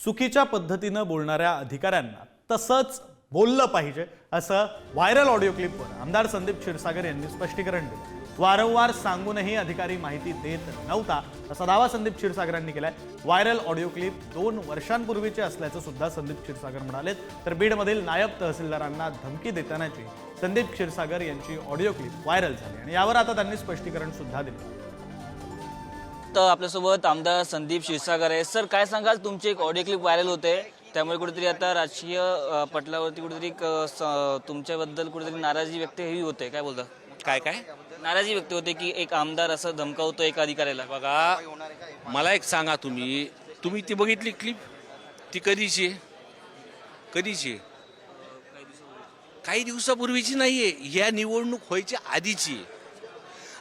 चुकीच्या पद्धतीनं बोलणाऱ्या अधिकाऱ्यांना तसंच बोललं पाहिजे असं व्हायरल ऑडिओ क्लिपवर आमदार संदीप क्षीरसागर यांनी स्पष्टीकरण दिलं. वारंवार सांगूनही अधिकारी माहिती देत नव्हता असा दावा संदीप क्षीरसागरांनी केलाय. व्हायरल ऑडिओ क्लिप दोन वर्षांपूर्वीचे असल्याचं सुद्धा संदीप क्षीरसागर म्हणाले. तर बीडमधील नायब तहसीलदारांना धमकी देतानाची संदीप क्षीरसागर यांची ऑडिओ क्लिप व्हायरल झाली आणि यावर आता त्यांनी स्पष्टीकरण सुद्धा दिलं. तर आपल्यासोबत आमदार संदीप क्षीरसागर आहे सर काय सांगाल? तुमची एक ऑडिओ क्लिप व्हायरल होते. त्यामुळे कुठेतरी आता राजकीय पटलावरती कुठेतरी तुमच्याबद्दल कुठेतरी नाराजी व्यक्त ही होते. काय बोलता? काय काय? नाराजी व्यक्त होते की एक आमदार असं धमकावतो एक अधिकाऱ्याला. बघा मला एक सांगा तुम्ही. तुम्ही ती बघितली क्लिप? ती कधीची कधीची काही दिवसापूर्वीची नाही आहे ह्या निवडणूक व्हायच्या आधीची आहे.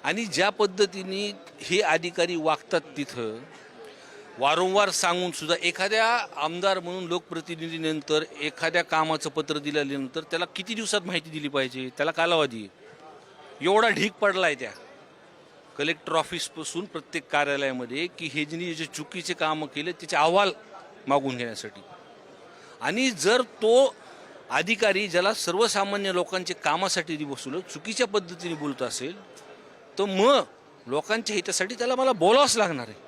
आणि ज्या पद्धतीने हे अधिकारी वागतात तिथं वारंवार सांगून सुद्धा एखाद्या आमदार म्हणून लोकप्रतिनिधीनंतर एखाद्या कामाचं पत्र दिल्यानंतर त्याला किती दिवसात माहिती दिली पाहिजे? त्याला कालावधी. एवढा ढीक आहे त्या. कलेक्टर ऑफिसपासून प्रत्येक कार्यालयामध्ये की हे जिने जे चुकीचे कामं केले त्याचे अहवाल मागून घेण्यासाठी. आणि जर तो अधिकारी ज्याला सर्वसामान्य लोकांचे कामासाठी बसवलं चुकीच्या पद्धतीने बोलत असेल तर मग लोकांच्या हितासाठी त्याला मला बोलावंच लागणार आहे.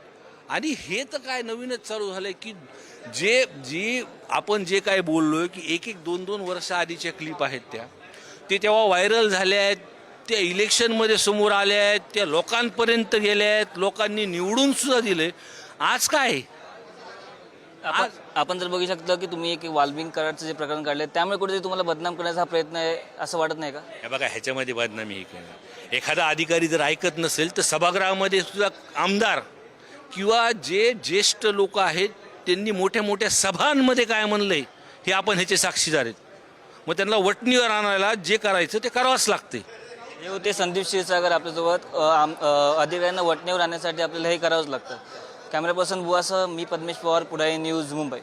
आणि हे तर काय नवीनच चालू झालंय की जे जी आपण जे काय बोललोय की एक एक दोन दोन वर्ष आधीच्या क्लिप आहेत त्या. ते तेव्हा व्हायरल झाल्या आहेत त्या इलेक्शनमध्ये समोर आल्या आहेत त्या लोकांपर्यंत गेल्या आहेत लोकांनी निवडून सुद्धा दिले आज काय आपण आपण जर बघू शकतो की तुम्ही एक वाल्मिक कराडचं जे प्रकरण काढले त्यामुळे कुठेतरी तुम्हाला बदनाम करण्याचा हा प्रयत्न आहे असं वाटत नाही का? हे बघा ह्याच्यामध्ये बदनामी आहे. एखादा अधिकारी जर ऐकत नसेल तर सभागृहामध्ये सुद्धा आमदार किंवा जे ज्येष्ठ लोक आहेत त्यांनी मोठ्या मोठ्या सभांमध्ये काय म्हणलंय हे आपण ह्याचे साक्षीदार आहेत. मग त्यांना वटणीवर आणायला जे करायचं ते करावंच लागते हे होते संदीप क्षीरसागर आपल्यासोबत. अ, आम- अ, अधिकाऱ्यांना वटणीवर आणण्यासाठी आपल्याला हे करावंच लागतं. कॅमेरा पर्सन बुवासह मी पद्मेश पवार पुढाई न्यूज मुंबई.